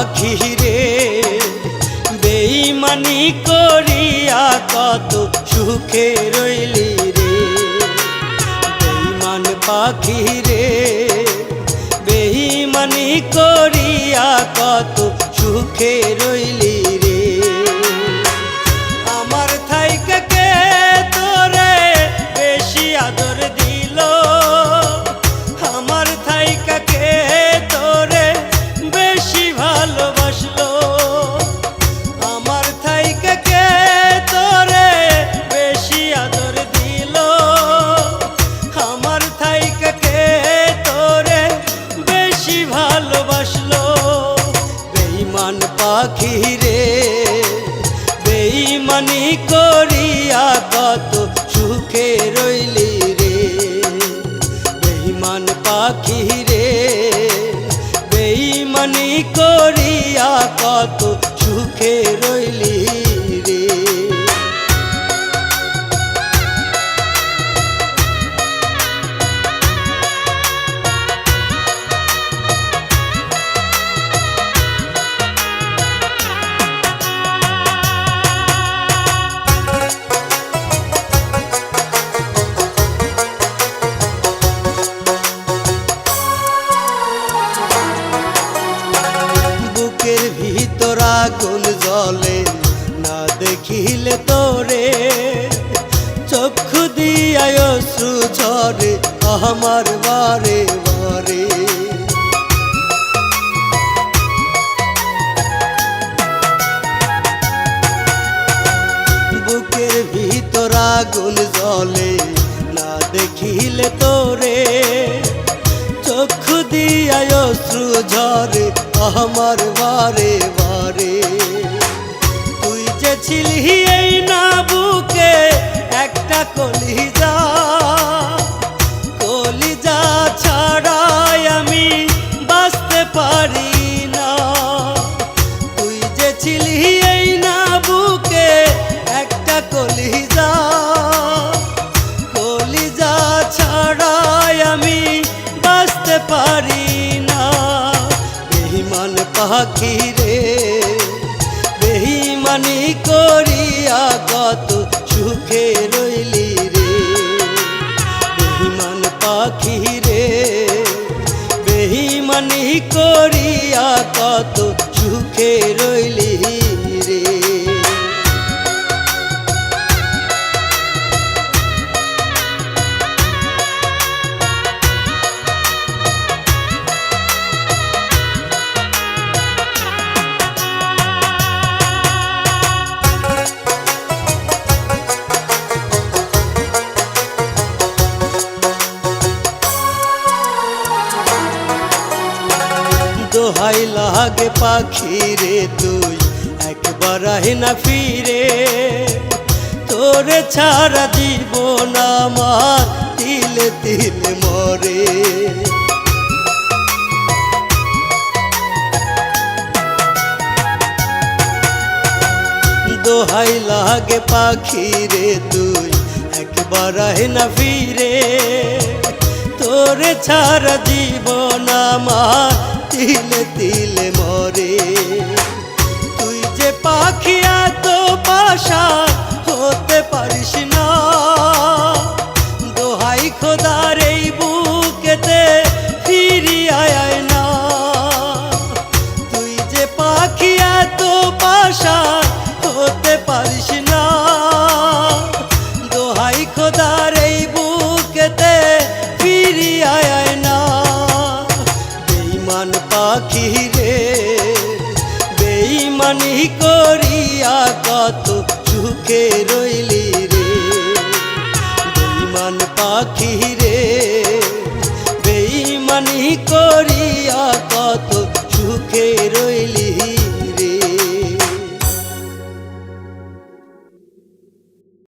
পাখি বেইমানি করিয়া কত সুখে রইলি রে। বেইমান পাখি রে বেইমানি করিয়া কত সুখে রইলি রে পাখি রে বেইমানি করিয়া কত সুখে রইলি রে। বেইমান পাখিরে। বেইমানি করিয়া কত সুখে রইলি আগুন জ্বলে না দেখিলে তোরে, চক্ষু দিয়ায় অশ্রু ঝরে আমার বারে বারে। বুকের ভিতর আগুন জ্বলে না দেখিলে তোরে, চক্ষু দিয়ায় অশ্রু ঝরে আমার বারে বারে। তুই যে ছিলি এই না বুকে একটা কলিজা। কলিজা ছাড়াই আমি বাঁচতে পারি না। তুই যে ছিলি এই না বুকে একটা কলিজা। কলিজা ছাড়াই আমি বাঁচতে পারি না। বেহিমান পাখি রে। বেহিমানি করিয়া কত সুখে রইলি রে। বেহিমান পাখি রে বেহিমানি করিয়া কত সুখে রইলি দোহাই লাগে পাখি রে তুই, একবার না ফিরে। তোরে ছাড়া জীবন আমার, তিলে তিলে মরে। দোহাই লাগে পাখি রে তুই, একবার না ফিরে। তোরে ছাড়া জীবন আমার তিলে তিলে মরে। তুই যে পাখি এত পাশা কত চুকে রইলি রে। বেইমান পাখি রে বেইমানি করিয়া কত চুকে রইলি